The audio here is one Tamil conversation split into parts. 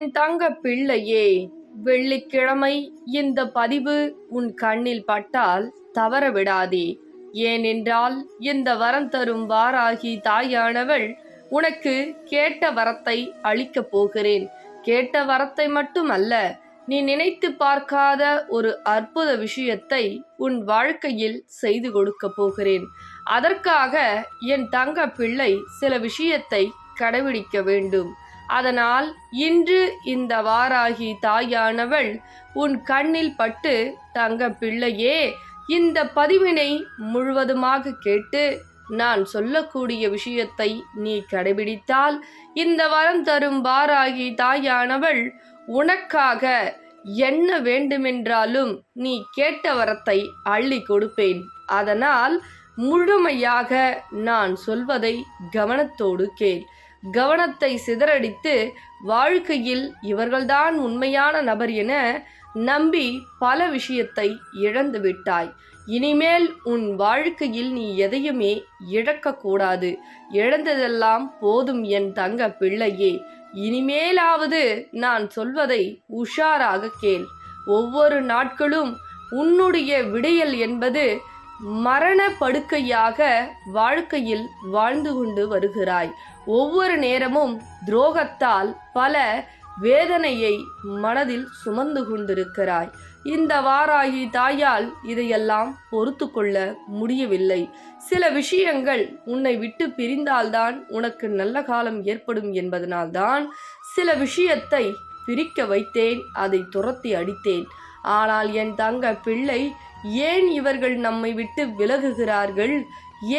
என் தங்க பிள்ளையே வெள்ளிக்கிழமை இந்த பதிவு உன் கண்ணில் பட்டால் தவற விடாதே ஏனென்றால் இந்த வரம் தரும் வாராகி தாயானவள் உனக்கு கேட்ட வரத்தை அளிக்கப் போகிறேன். கேட்ட வரத்தை மட்டுமல்ல நீ நினைத்து பார்க்காத ஒரு அற்புத விஷயத்தை உன் வாழ்க்கையில் செய்து கொடுக்க போகிறேன். அதற்காக என் தங்க பிள்ளை சில விஷயத்தை கடைபிடிக்க வேண்டும். அதனால் இன்று இந்த வாராகி தாயானவள் உன் கண்ணில் பட்டு தங்க பிள்ளையே இந்த பதிவினை முழுவதுமாக கேட்டு நான் சொல்லக்கூடிய விஷயத்தை நீ கடைபிடித்தால் இந்த வரம் தரும் வாராகி தாயானவள் உனக்காக என்ன வேண்டுமென்றாலும் நீ கேட்ட வரத்தை அள்ளி கொடுப்பேன். அதனால் முழுமையாக நான் சொல்வதை கவனத்தோடு கேள். கவனத்தை சிதறடித்து வாழ்க்கையில் இவர்கள்தான் உண்மையான நபர் என நம்பி பல விஷயத்தை இழந்து விட்டாய். இனிமேல் உன் வாழ்க்கையில் நீ எதையுமே இழக்கக்கூடாது இழந்ததெல்லாம் போதும் என் தங்க பிள்ளையே. இனிமேலாவது நான் சொல்வதை உஷாராக கேள். ஒவ்வொரு நாட்களும் உன்னுடைய விடையல் என்பது மரண படுக்கையாக வாழ்க்கையில் வாழ்ந்து கொண்டு வருகிறாய். ஒவ்வொரு நேரமும் துரோகத்தால் பல வேதனையை மனதில் சுமந்து கொண்டிருக்கிறாய். இந்த வாராகி தாயால் இதையெல்லாம் பொறுத்து கொள்ள முடியவில்லை. சில விஷயங்கள் உன்னை விட்டு பிரிந்தால்தான் உனக்கு நல்ல காலம் ஏற்படும் என்பதனால்தான் சில விஷயத்தை பிரிக்க வைத்தேன் அதை துரத்தி அடித்தேன். ஆனால் என் தங்க பிள்ளை ஏன் இவர்கள் நம்மை விட்டு விலகுகிறார்கள்?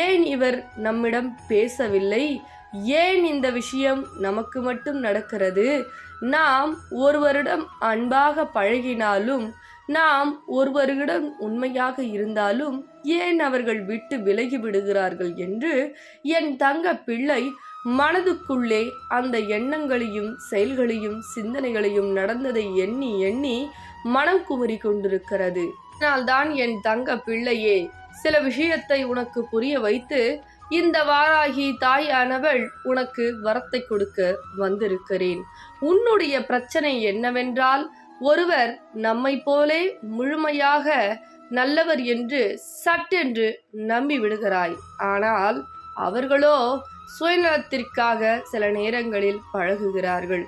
ஏன் இவர் நம்மிடம் பேசவில்லை? ஏன் இந்த விஷயம் நமக்கு மட்டும் நடக்கிறது? நாம் ஒருவரிடம் அன்பாக பழகினாலும் நாம் ஒருவரிடம் உண்மையாக இருந்தாலும் ஏன் அவர்கள் விட்டு விலகி விடுகிறார்கள் என்று என் தங்க பிள்ளை மனதுக்குள்ளே அந்த எண்ணங்களையும் செயல்களையும் சிந்தனைகளையும் நடந்ததை எண்ணி எண்ணி மனம் குமரி கொண்டிருக்கிறது. அதனால்தான் என் தங்க பிள்ளையே சில விஷயத்தை உனக்கு புரிய வைத்து இந்த வாராகி தாயானவள் உனக்கு வரத்தை கொடுக்க வந்திருக்கிறேன். உன்னுடைய பிரச்சனை என்னவென்றால் ஒருவர் நம்மை போலே முழுமையாக நல்லவர் என்று சட்டென்று நம்பி விடுகிறாய் ஆனால் அவர்களோ சுயநலத்திற்காக சில நேரங்களில் பழகுகிறார்கள்.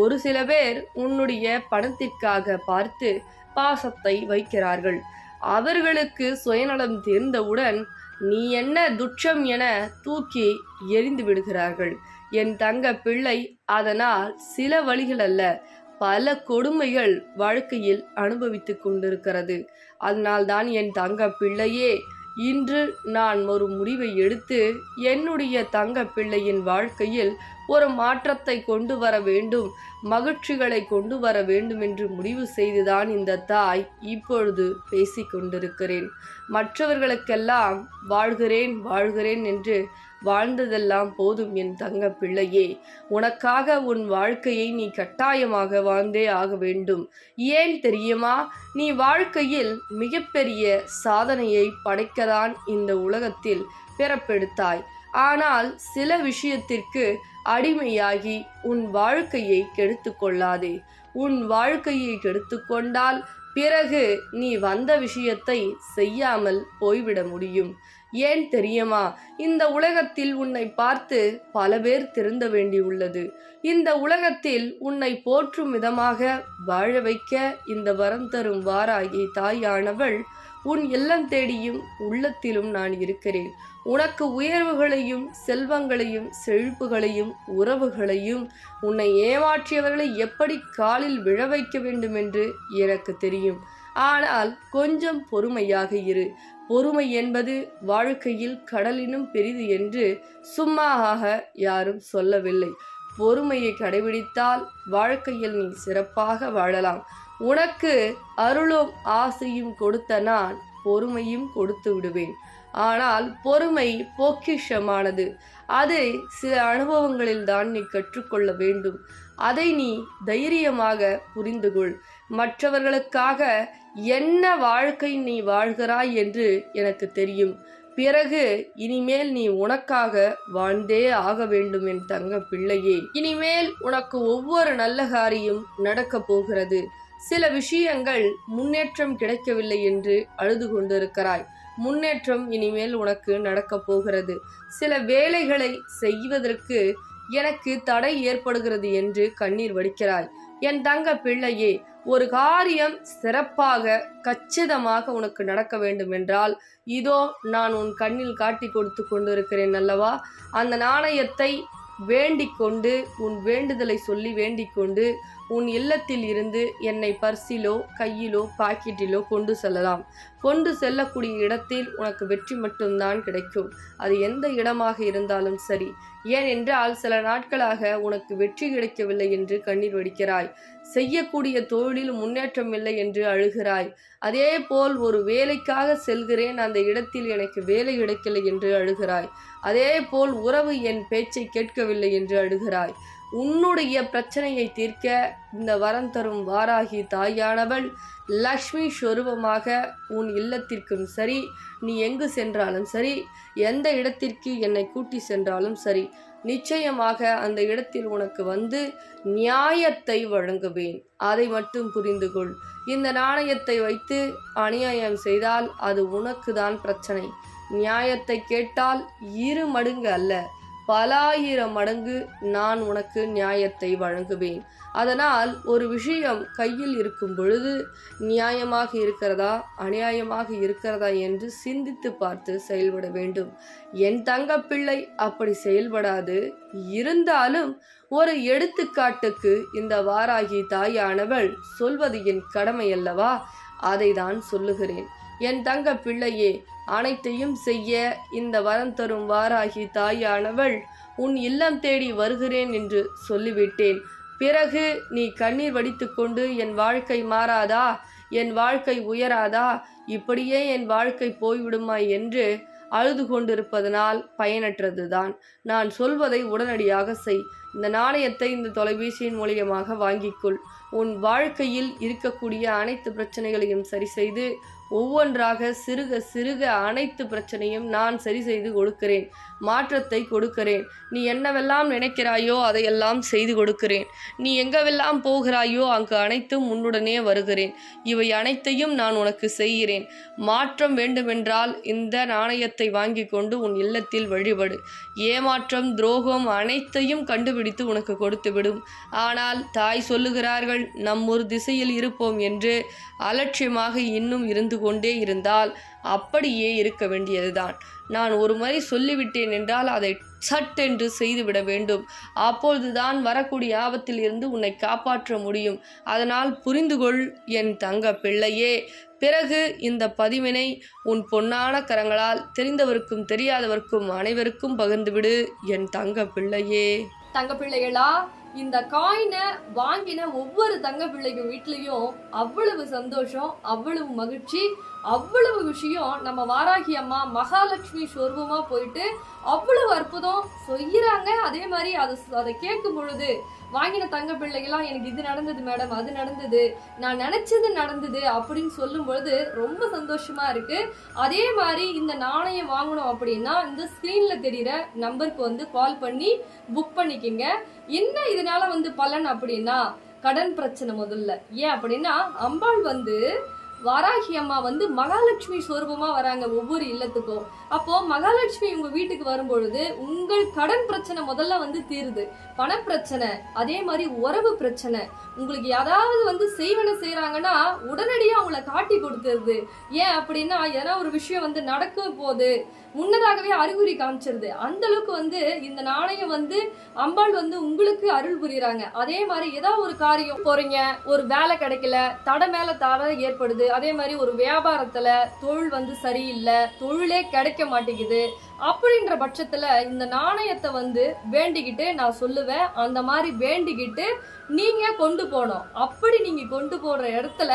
ஒரு சில பேர் உன்னுடைய பணத்திற்காக பார்த்து பாசத்தை வைக்கிறார்கள். அவர்களுக்கு சுயநலம் தெரிந்தவுடன் நீ என்ன துட்சம் என தூக்கி எரிந்து விடுகிறார்கள். என் தங்க பிள்ளை அதனால் சில வழிகள் அல்ல பல கொடுமைகள் வாழ்க்கையில் அனுபவித்துக் கொண்டிருக்கிறது. அதனால்தான் என் தங்க பிள்ளையே இன்று நான் ஒரு முடிவை எடுத்து என்னுடைய தங்க பிள்ளையின் வாழ்க்கையில் ஒரு மாற்றத்தை கொண்டு வர வேண்டும் மகிழ்ச்சிகளை கொண்டு வர வேண்டும் என்று முடிவு செய்துதான் இந்த தாய் இப்பொழுது பேசிக் கொண்டிருக்கிறேன். மற்றவர்களுக்கெல்லாம் வாழ்கிறேன் வாழ்கிறேன் என்று வாழ்ந்ததெல்லாம் போதும் என் தங்க பிள்ளையே உனக்காக உன் வாழ்க்கையை நீ கட்டாயமாக வாழ்ந்தே ஆக வேண்டும். ஏன் தெரியுமா? நீ வாழ்க்கையில் மிகப்பெரிய சாதனையை படைக்கதான் இந்த உலகத்தில் பிறப்பெடுத்தாய். ஆனால் சில விஷயத்திற்கு அடிமையாகி உன் வாழ்க்கையை கெடுத்து கொள்ளாதே. உன் வாழ்க்கையை கெடுத்து கொண்டால் பிறகு நீ வந்த விஷயத்தை செய்யாமல் போய்விட முடியும். ஏன் தெரியுமா? இந்த உலகத்தில் உன்னை பார்த்து பல பேர் திருந்த வேண்டியுள்ளது இந்த உலகத்தில் உன்னை போற்றும் விதமாக வாழ வைக்க இந்த வரம் தரும் வாராகி தாயானவள் உன் இல்லம் தேடியும் உள்ளத்திலும் நான் இருக்கிறேன். உனக்கு உயர்வுகளையும் செல்வங்களையும் செழிப்புகளையும் உறவுகளையும் உன்னை ஏமாற்றியவர்களை எப்படி காலில் விழ வைக்க வேண்டும் என்று எனக்கு தெரியும். ஆனால் கொஞ்சம் பொறுமையாக இரு. பொறுமை என்பது வாழ்க்கையில் கடலினும் பெரிது என்று சும்மாக யாரும் சொல்லவில்லை. பொறுமையை கடைபிடித்தால் வாழ்க்கையில் நீ சிறப்பாக வாழலாம். உனக்கு அருளும் ஆசையும் கொடுத்த நான் பொறுமையும் கொடுத்து விடுவேன். ஆனால் பொறுமை பொக்கிஷமானது. அதை சில அனுபவங்களில் தான் நீ கற்றுக்கொள்ள வேண்டும். அதை நீ தைரியமாக புரிந்து கொள் மற்றவர்களுக்காக என்ன வாழ்க்கை நீ வாழ்கிறாய் என்று எனக்கு தெரியும். பிறகு இனிமேல் நீ உனக்காக வாழ்ந்தே ஆக வேண்டும் என் தங்க பிள்ளையே. இனிமேல் உனக்கு ஒவ்வொரு நல்ல காரியம் நடக்கப் போகிறது. சில விஷயங்கள் முன்னேற்றம் கிடைக்கவில்லை என்று அழுது கொண்டிருக்கிறாய். முன்னேற்றம் இனிமேல் உனக்கு நடக்கப் போகிறது. சில வேலைகளை செய்வதற்கு எனக்கு தடை ஏற்படுகிறது என்று கண்ணீர் வடிக்கிறாய். என் தங்க பிள்ளையே ஒரு காரியம் சிறப்பாக கச்சிதமாக உனக்கு நடக்க வேண்டும் என்றால் இதோ நான் உன் கண்ணில் காட்டி கொடுத்து கொண்டிருக்கிறேன் அல்லவா? அந்த நாணயத்தை வேண்டிக் கொண்டு உன் வேண்டுதலை சொல்லி வேண்டிக் கொண்டு உன் இல்லத்தில் இருந்து என்னை பர்சிலோ கையிலோ பாக்கெட்டிலோ கொண்டு செல்லலாம். கொண்டு செல்லக்கூடிய இடத்தில் உனக்கு வெற்றி மட்டும்தான் கிடைக்கும். அது எந்த இடமாக இருந்தாலும் சரி. ஏனென்றால் சில நாட்களாக உனக்கு வெற்றி கிடைக்கவில்லை என்று கண்ணீர் வடிக்கிறாய். செய்யக்கூடிய தொழிலில் முன்னேற்றம் இல்லை என்று அழுகிறாய். அதே போல் ஒரு வேலைக்காக செல்கிறேன். அந்த இடத்தில் எனக்கு வேலை கிடைக்கலை என்று அழுகிறாய். அதே போல் உறவு என் பேச்சை கேட்கவில்லை என்று அழுகிறாய். உன்னுடைய பிரச்சனையை தீர்க்க இந்த வரம் தரும் வாராகி தாயானவள் லக்ஷ்மி ஸ்வரூபமாக உன் இல்லத்திற்கும் சரி நீ எங்கு சென்றாலும் சரி எந்த இடத்திற்கு என்னை கூட்டி சென்றாலும் சரி நிச்சயமாக அந்த இடத்தில் உனக்கு வந்து நியாயத்தை வழங்குவேன். அதை மட்டும் புரிந்து கொள். இந்த நாணயத்தை வைத்து அநியாயம் செய்தால் அது உனக்கு தான் பிரச்சனை. நியாயத்தை கேட்டால் இரு மடங்கு அல்ல. பலாயிரம் மடங்கு நான் உனக்கு நியாயத்தை வழங்குவேன். அதனால் ஒரு விஷயம் கையில் இருக்கும் பொழுது நியாயமாக இருக்கிறதா அநியாயமாக இருக்கிறதா என்று சிந்தித்து பார்த்து செயல்பட வேண்டும். என் தங்கப்பிள்ளை அப்படி செயல்படாது. இருந்தாலும் ஒரு எடுத்துக்காட்டுக்கு இந்த வாராகி தாயானவள் சொல்வது என் கடமை அல்லவா? அதை தான் சொல்லுகிறேன். என் தங்க பிள்ளையே அனைத்தையும் செய்ய இந்த வரம் தரும் வாராகி தாயானவள் உன் இல்லம் தேடி வருகிறேன் என்று சொல்லிவிட்டேன். பிறகு நீ கண்ணீர் வடித்துக்கொண்டு என் வாழ்க்கை மாறாதா? என் வாழ்க்கை உயராதா? இப்படியே என் வாழ்க்கை போய்விடுமா என்று அழுது கொண்டிருப்பதனால் பயனற்றதுதான். நான் சொல்வதை உடனடியாக செய். இந்த நாணயத்தை இந்த தொலைபேசியின் மூலியமாக வாங்கிக்கொள். உன் வாழ்க்கையில் இருக்கக்கூடிய அனைத்து பிரச்சனைகளையும் சரி செய்து ஒவ்வொன்றாக சிறுக சிறுக அனைத்து பிரச்சனையும் நான் சரி செய்து கொடுக்கிறேன். மாற்றத்தை கொடுக்கிறேன். நீ என்னவெல்லாம் நினைக்கிறாயோ அதையெல்லாம் செய்து கொடுக்கிறேன். நீ எங்கவெல்லாம் போகிறாயோ அங்கு அனைத்தும் உன்னுடனே வருகிறேன். இவை அனைத்தையும் நான் உனக்கு செய்கிறேன். மாற்றம் வேண்டுமென்றால் இந்த நாணயத்தை வாங்கி கொண்டு உன் இல்லத்தில் வழிபடு. ஏமாற்றம் துரோகம் அனைத்தையும் கண்டுபிடித்து உனக்கு கொடுத்துவிடும் ஆனால் தாய் சொல்லுகிறார்கள் நம் ஒரு திசையில் இருப்போம் என்று அலட்சியமாக இன்னும் இருந்து கொண்டே இருந்தால் அப்படியே இருக்க வேண்டியதுதான். நான் ஒரு முறை சொல்லிவிட்டேன் என்றால் அதை சட்டென்று செய்துவிட வேண்டும். அப்பொழுதுதான் வரக்கூடிய ஆபத்தில் இருந்து உன்னை காப்பாற்ற முடியும். அதனால் புரிந்துகொள் என் தங்க பிள்ளையே. பிறகு இந்த பதிவினை உன் பொன்னான கரங்களால் தெரிந்தவருக்கும் தெரியாதவருக்கும் அனைவருக்கும் பகிர்ந்துவிடு என் தங்க பிள்ளையே. தங்க பிள்ளைகளா இந்த காயினை வாங்கின ஒவ்வொரு தங்க பிள்ளைங்க வீட்லேயும் அவ்வளவு சந்தோஷம் அவ்வளவு மகிழ்ச்சி அவ்வளவு விஷயம். நம்ம வாராகி அம்மா மகாலட்சுமி சொர்வமா போயிட்டு அவ்வளவு அற்புதம் சொல்கிறாங்க அதே மாதிரி அதை அதை கேட்கும் பொழுது வாங்கின தங்க பிள்ளைகளாம் எனக்கு இது நடந்தது மேடம் அது நடந்தது நான் நினைச்சது நடந்தது அப்படின்னு சொல்லும் பொழுது ரொம்ப சந்தோஷமா இருக்கு. அதே மாதிரி இந்த நாணயம் வாங்கணும் அப்படின்னா இந்த ஸ்க்ரீனில் தெரியுற நம்பருக்கு வந்து கால் பண்ணி புக் பண்ணிக்கங்க. என்ன இதனால வந்து பலன் அப்படின்னா கடன் பிரச்சனை முதல்ல. ஏன் அப்படின்னா அம்பாள் வந்து வாராகி அம்மா வந்து மகாலட்சுமி சொரூபமா வராங்க ஒவ்வொரு இல்லத்துக்கும். அப்போ மகாலட்சுமி உங்க வீட்டுக்கு வரும்பொழுது உங்கள் கடன் பிரச்சனை முதல்ல வந்து தீருது. பணப்பிரச்சனை அதே மாதிரி உறவு பிரச்சனை. உங்களுக்கு யாராவது வந்து செய்வன செய்யறாங்கன்னா உடனடியாக அவங்கள காட்டி கொடுத்துருது. ஏன் அப்படின்னா எதனா ஒரு விஷயம் வந்து நடக்கும் போது முன்னதாகவே அறிகுறி காமிச்சிருது. அந்த அளவுக்கு வந்து இந்த நாணயம் வந்து அம்பாள் வந்து உங்களுக்கு அருள் புரியுறாங்க. அதே மாதிரி ஏதாவது ஒரு காரியம் போறீங்க ஒரு வேலை கிடைக்கல தடை மேல தடை ஏற்படுது அதே மாதிரி ஒரு வியாபாரத்துல தொழில் வந்து சரியில்லை தொழிலே கிடைக்க மாட்டேங்குது அப்படின்ற பட்சத்துல இந்த நாணயத்தை வந்து வேண்டிக்கிட்டு நான் சொல்லுவேன். அந்த மாதிரி வேண்டிக்கிட்டு நீங்க கொண்டு போகணும். அப்படி நீங்க கொண்டு போற இடத்துல